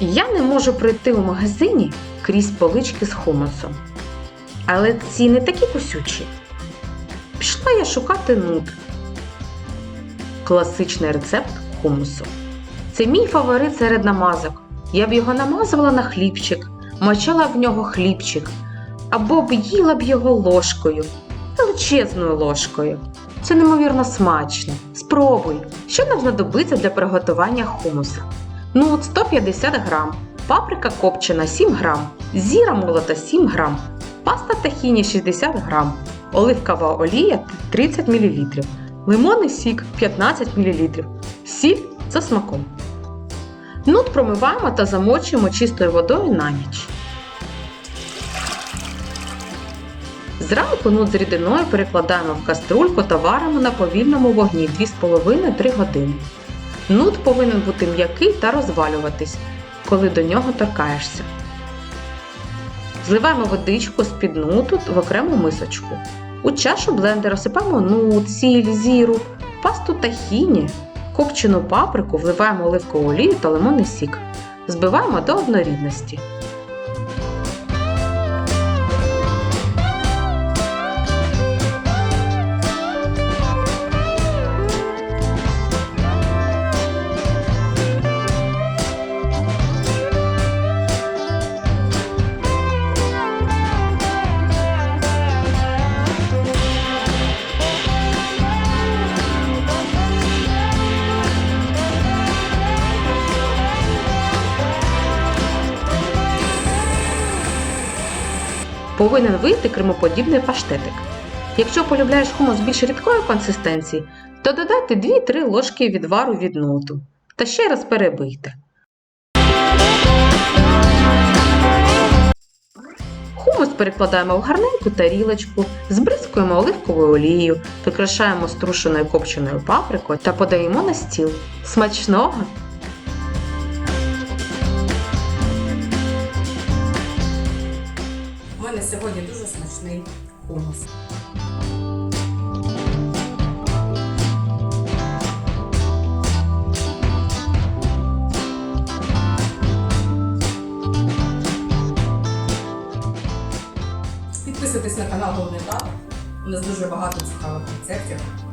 Я не можу пройти у магазині крізь полички з хумусом. Але ці не такі кусючі. Пішла я шукати нут. Класичний рецепт хумусу. Це мій фаворит серед намазок. Я б його намазувала на хлібчик, мочала в нього хлібчик, або б їла б його ложкою, величезною ложкою. Це неймовірно смачно. Спробуй, що нам знадобиться для приготування хумуса. Ну, от 150 грам, паприка копчена 7 грам, зіра молота 7 грам, паста тахіні 60 грам, оливкова олія 30 мл, лимонний сік 15 мл, сіль за смаком. Нут промиваємо та замочуємо чистою водою на ніч. Зранку нут з рідиною перекладаємо в каструльку та варимо на повільному вогні 2,5-3 години. Нут повинен бути м'який та розвалюватись, коли до нього торкаєшся. Зливаємо водичку з-під нуту в окрему мисочку. У чашу блендера сипаємо нут, сіль, зіру, пасту тахіні, копчену паприку, вливаємо оливкову олію та лимонний сік. Збиваємо до однорідності. Повинен вийти кремоподібний паштетик. Якщо полюбляєш хумус більш рідкої консистенції, то додайте 2-3 ложки відвару від нуту та ще раз перебийте. Хумус перекладаємо в гарненьку тарілочку, збризкуємо оливковою олією, прикрашаємо струшеною копченою паприкою та подаємо на стіл. Смачного! Мене сьогодні дуже смачний хумус. Підписуйтесь на канал Головний Тап. У нас дуже багато цікавих рецептів.